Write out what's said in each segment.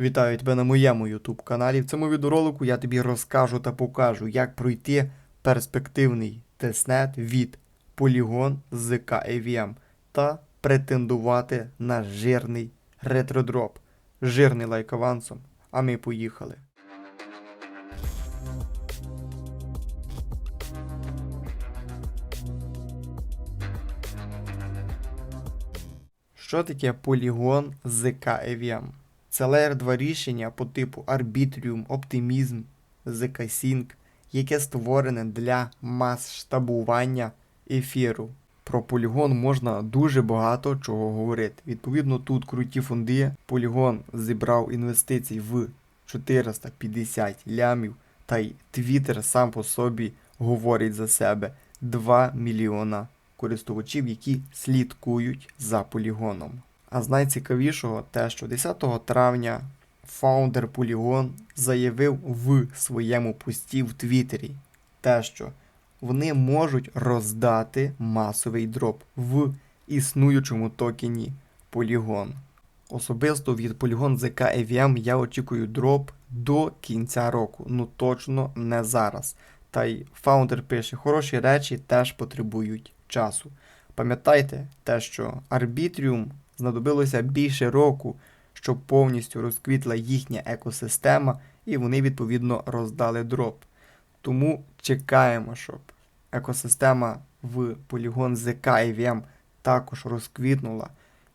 Вітаю тебе на моєму YouTube каналі. В цьому відеоролику я тобі розкажу та покажу, як пройти перспективний тестнет від Polygon ZK AVM та претендувати на жирний ретродроп. Жирний лайк авансом. А ми поїхали. Що таке полігон ZK AVM? Це Layer 2 рішення по типу Arbitrium, Optimism, ZK Sync, яке створене для масштабування ефіру. Про полігон можна дуже багато чого говорити. Відповідно, тут круті фонди. Полігон зібрав інвестицій в 450 лямів, та й Twitter сам по собі говорить за себе 2 мільйона користувачів, які слідкують за полігоном. А з найцікавішого те, що 10 травня фаундер Polygon заявив в своєму пості в Твіттері те, що вони можуть роздати масовий дроп в існуючому токені Polygon. Особисто від Polygon ZK AVM я очікую дроп до кінця року, ну точно не зараз. Та й фаундер пише, хороші речі теж потребують часу. Пам'ятайте те, що Arbitrium знадобилося більше року, щоб повністю розквітла їхня екосистема, і вони відповідно роздали дроп. Тому чекаємо, щоб екосистема в Polygon ZK IVM також розквітнула,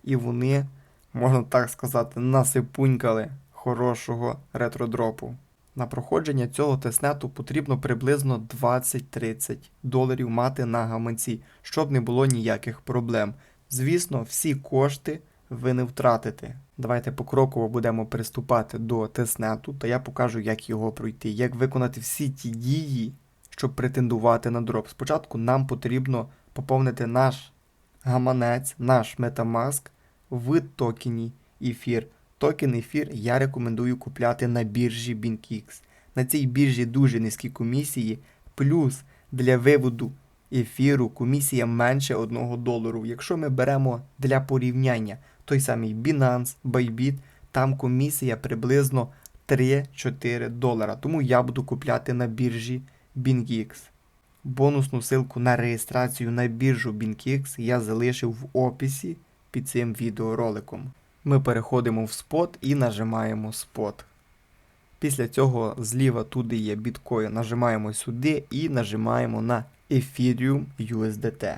і вони, можна так сказати, насипунькали хорошого ретродропу. На проходження цього тестнету потрібно приблизно 20-30 доларів мати на гаманці, щоб не було ніяких проблем. Звісно, всі кошти ви не втратите. Давайте покроково будемо приступати до тестнету, та я покажу, як його пройти, як виконати всі ті дії, щоб претендувати на дроп. Спочатку нам потрібно поповнити наш гаманець, наш Metamask в токені ефір. Токен ефір я рекомендую купляти на біржі BinkX. На цій біржі дуже низькі комісії, плюс для виводу ефіру комісія менше 1 долару. Якщо ми беремо для порівняння той самий Binance, Bybit, там комісія приблизно 3-4 долара. Тому я буду купляти на біржі BinkX. Бонусну ссылку на реєстрацію на біржу BinkX я залишив в описі під цим відеороликом. Ми переходимо в спот і нажимаємо спот. Після цього зліва туди є біткоін. Нажимаємо сюди і нажимаємо на Ethereum USDT.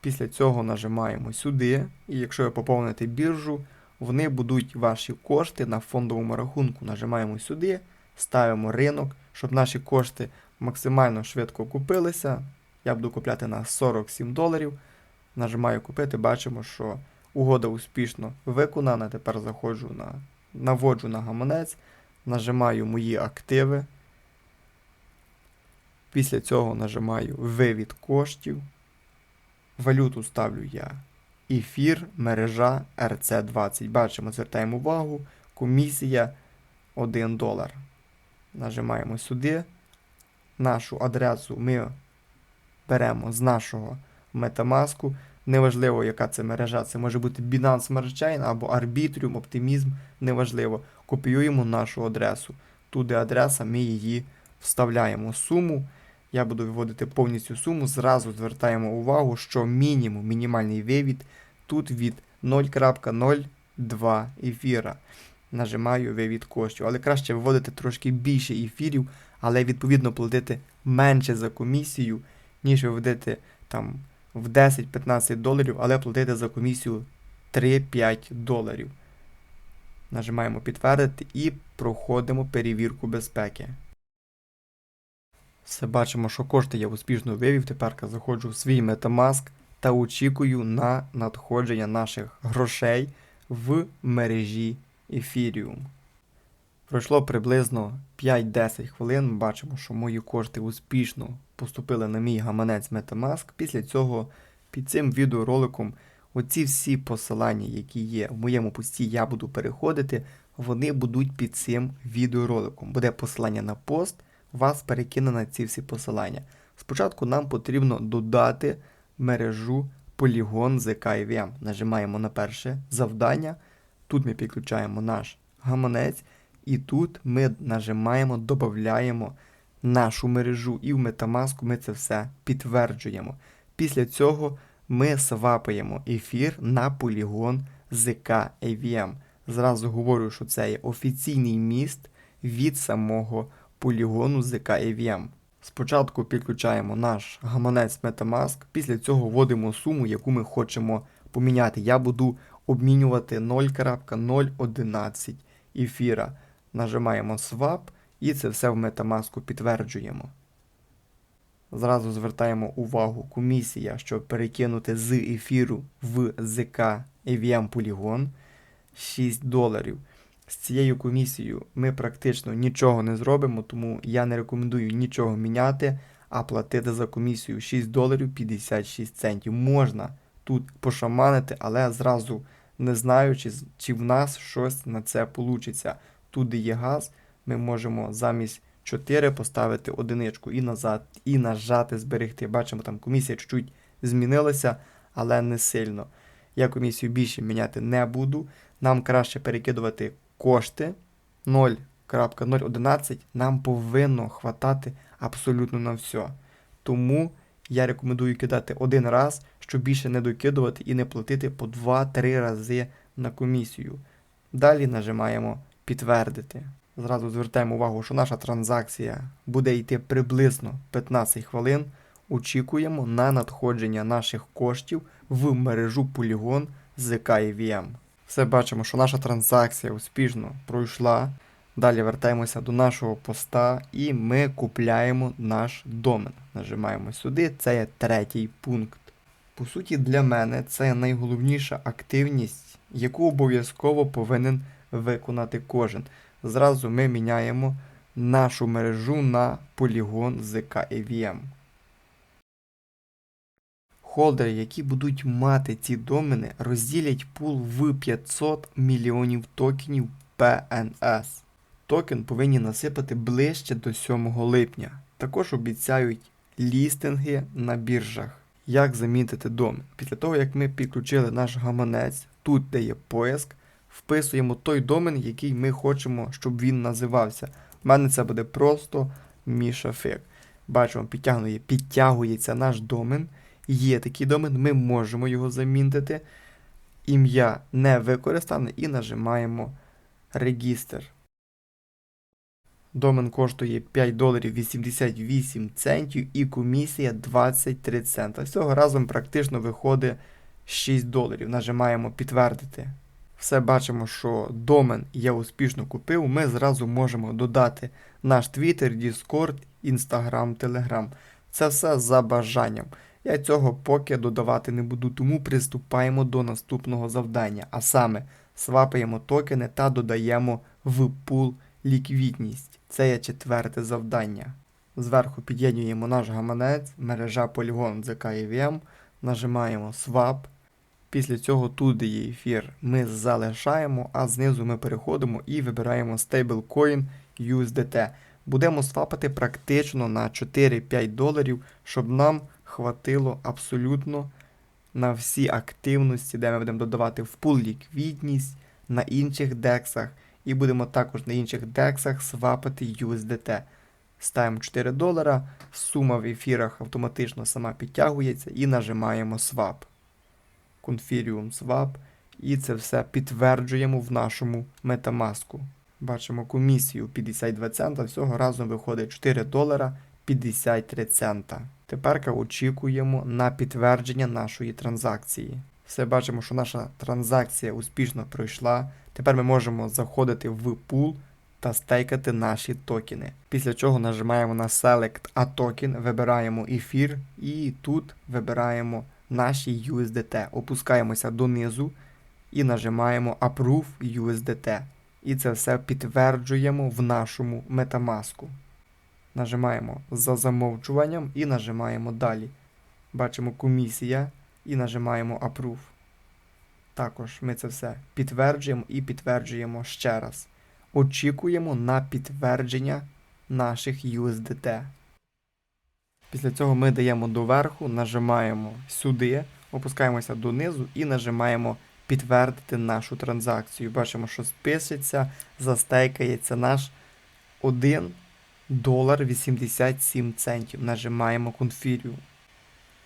Після цього нажимаємо сюди, і якщо ви поповните біржу, вони будуть ваші кошти на фондовому рахунку. Нажимаємо сюди, ставимо ринок, щоб наші кошти максимально швидко купилися. Я буду купляти на 47 доларів. Нажимаю купити, бачимо, що угода успішно виконана. Тепер заходжу на наводжу на гаманець, нажимаю мої активи. Після цього нажимаю вивід коштів. Валюту ставлю я. Ефір, мережа RC20. Бачимо, звертаємо увагу. Комісія 1 долар. Нажимаємо сюди. Нашу адресу ми беремо з нашого Metamask. Неважливо, яка це мережа. Це може бути Binance Smart Chain або Arbitrium, Optimism, неважливо. Копіюємо нашу адресу. Туди адреса, ми її вставляємо суму. Я буду виводити повністю суму. Зразу звертаємо увагу, що мінімум, мінімальний вивід тут від 0.02 ефіра. Нажимаю вивід коштів. Але краще виводити трошки більше ефірів, але відповідно платити менше за комісію, ніж виводити там в 10-15 доларів, але платити за комісію 3-5 доларів. Нажимаємо підтвердити і проходимо перевірку безпеки. Все бачимо, що кошти я успішно вивів. Тепер заходжу в свій Metamask та очікую на надходження наших грошей в мережі Ethereum. Пройшло приблизно 5-10 хвилин. Бачимо, що мої кошти успішно поступили на мій гаманець Metamask. Після цього під цим відеороликом оці всі посилання, які є в моєму пості, я буду переходити, вони будуть під цим відеороликом. Буде посилання на пост, вас перекине на ці всі посилання. Спочатку нам потрібно додати мережу Polygon ZK IVM. Нажимаємо на перше завдання. Тут ми підключаємо наш гаманець, і тут ми нажимаємо, додаємо нашу мережу, і в Metamask ми це все підтверджуємо. Після цього ми свапаємо ефір на полігон ZK AVM. Зразу говорю, що це є офіційний міст від самого полігону ZK AVM. Спочатку підключаємо наш гаманець Metamask, після цього вводимо суму, яку ми хочемо поміняти. Я буду обмінювати 0.011 ефіра. Нажимаємо Swap і це все в Metamask підтверджуємо. Зразу звертаємо увагу комісія, щоб перекинути з ефіру в ZK AVM полігон 6 доларів. З цією комісією ми практично нічого не зробимо, тому я не рекомендую нічого міняти, а платити за комісію 6 доларів 56 центів. Можна тут пошаманити, але зразу не знаю, чи, в нас щось на це вийде. Тут, є газ, ми можемо замість 4 поставити одиничку і назад, і нажати зберегти. Бачимо, там комісія чуть-чуть змінилася, але не сильно. Я комісію більше міняти не буду. Нам краще перекидувати кошти 0.011 нам повинно хватати абсолютно на все. Тому я рекомендую кидати один раз, щоб більше не докидувати і не платити по 2-3 рази на комісію. Далі нажимаємо підтвердити. Зразу звертаємо увагу, що наша транзакція буде йти приблизно 15 хвилин. Очікуємо на надходження наших коштів в мережу Polygon з KVM. Все бачимо, що наша транзакція успішно пройшла. Далі вертаємося до нашого поста і ми купляємо наш домен. Нажимаємо сюди, це є третій пункт. По суті, для мене це найголовніша активність, яку обов'язково повинен виконати кожен. Зразу ми міняємо нашу мережу на полігон ZK AVM. Холдери, які будуть мати ці домени, розділять пул в 500 мільйонів токенів PNS. Токен повинні насипати ближче до 7 липня. Також обіцяють лістинги на біржах. Як замітити домен? Після того, як ми підключили наш гаманець, тут де є поиск, вписуємо той домен, який ми хочемо, щоб він називався. У мене це буде просто Мішафик. Бачимо, підтягує, підтягується наш домен. Є такий домен, ми можемо його замінити. Ім'я не використане і нажимаємо Регістр. Домен коштує 5 доларів 88 центів і комісія 23 цента. Всього разом практично виходить 6 доларів. Нажимаємо підтвердити. Все бачимо, що домен я успішно купив. Ми зразу можемо додати наш Twitter, Discord, Instagram, Telegram. Це все за бажанням. Я цього поки додавати не буду, тому приступаємо до наступного завдання. А саме свапаємо токени та додаємо в пул ліквідність. Це є четверте завдання. Зверху під'єднуємо наш гаманець, мережа Polygon ZK EVM, нажимаємо Swap. Після цього тут, є ефір, ми залишаємо, а знизу ми переходимо і вибираємо Stablecoin USDT. Будемо свапати практично на 4-5 доларів, щоб нам хватило абсолютно на всі активності, де ми будемо додавати в пул ліквідність на інших дексах. І будемо також на інших дексах свапати USDT. Ставимо 4 долара, сума в ефірах автоматично сама підтягується і нажимаємо Swap. Confirium Swap. І це все підтверджуємо в нашому Metamask. Бачимо комісію 52 цента, всього разом виходить 4 долара 53 цента. Тепер очікуємо на підтвердження нашої транзакції. Все бачимо, що наша транзакція успішно пройшла. Тепер ми можемо заходити в пул та стейкати наші токени. Після чого нажимаємо на Select a Token, вибираємо ефір і тут вибираємо наші USDT. Опускаємося донизу і нажимаємо Approve USDT. І це все підтверджуємо в нашому Metamask. Нажимаємо за замовчуванням і нажимаємо далі. Бачимо комісія і нажимаємо Approve. Також ми це все підтверджуємо і підтверджуємо ще раз. Очікуємо на підтвердження наших USDT. Після цього ми даємо доверху, нажимаємо сюди, опускаємося донизу і нажимаємо підтвердити нашу транзакцію. Бачимо, що спишеться, застейкається наш 1 долар 87 центів. Нажимаємо Confirm.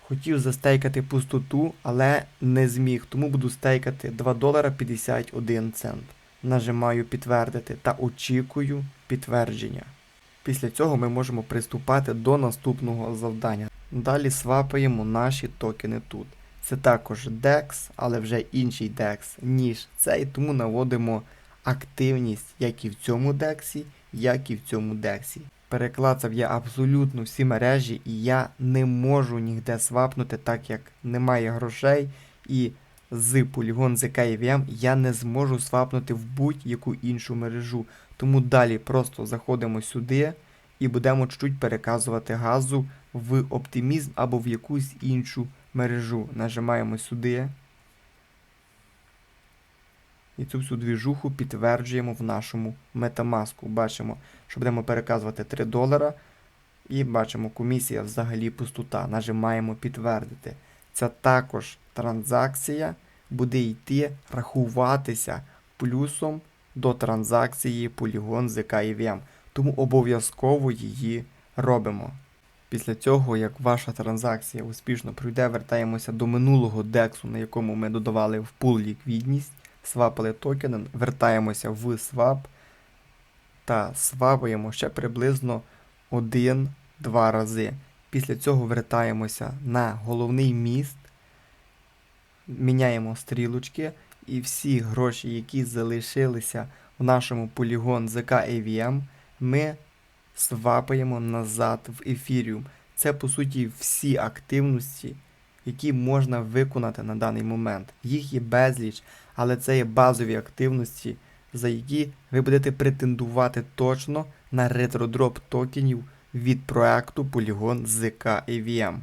Хотів застейкати пустоту, але не зміг, тому буду стейкати 2 долара 51 цент. Нажимаю підтвердити та очікую підтвердження. Після цього ми можемо приступати до наступного завдання. Далі свапаємо наші токени тут. Це також DEX, але вже інший DEX, ніж цей, тому наводимо активність як і в цьому DEX, як і в цьому DEX. Переклацав я абсолютно всі мережі, і я не можу ніде свапнути, так як немає грошей, і з Polygon ZK EVM я не зможу свапнути в будь-яку іншу мережу. Тому далі просто заходимо сюди і будемо чуть-чуть переказувати газу в оптимізм або в якусь іншу мережу. Нажимаємо сюди. І цю всю двіжуху підтверджуємо в нашому Metamask. Бачимо, що будемо переказувати 3 долара. І бачимо, комісія взагалі пустота. Нажимаємо підтвердити. Це також транзакція буде йти рахуватися плюсом до транзакції Polygon ZK EVM. Тому обов'язково її робимо. Після цього, як ваша транзакція успішно пройде, вертаємося до минулого дексу, на якому ми додавали в пул ліквідність, свапали токени, вертаємося в свап та свапаємо ще приблизно 1-2 рази. Після цього вертаємося на головний міст, міняємо стрілочки і всі гроші, які залишилися в нашому Polygon ZK AVM, ми свапаємо назад в ефіріум. Це по суті всі активності, які можна виконати на даний момент. Їх є безліч, але це є базові активності, за які ви будете претендувати точно на ретродроп токенів від проекту Polygon ZK AVM.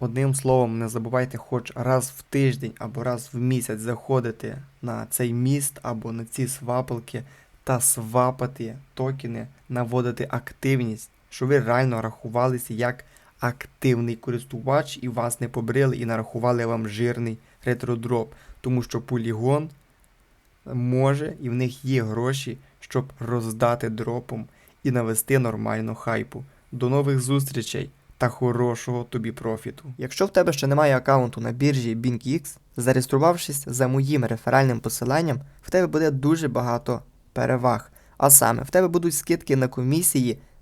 Одним словом, не забувайте хоч раз в тиждень або раз в місяць заходити на цей міст або на ці свапалки та свапати токени, наводити активність, щоб ви реально рахувалися як активний користувач і вас не побрили і нарахували вам жирний ретродроп. Тому що Polygon може і в них є гроші, щоб роздати дропом і навести нормально хайпу. До нових зустрічей та хорошого тобі профіту. Якщо в тебе ще немає аккаунту на біржі BingX, зареєструвавшись за моїм реферальним посиланням, в тебе буде дуже багато переваг. А саме, в тебе будуть скидки на комісії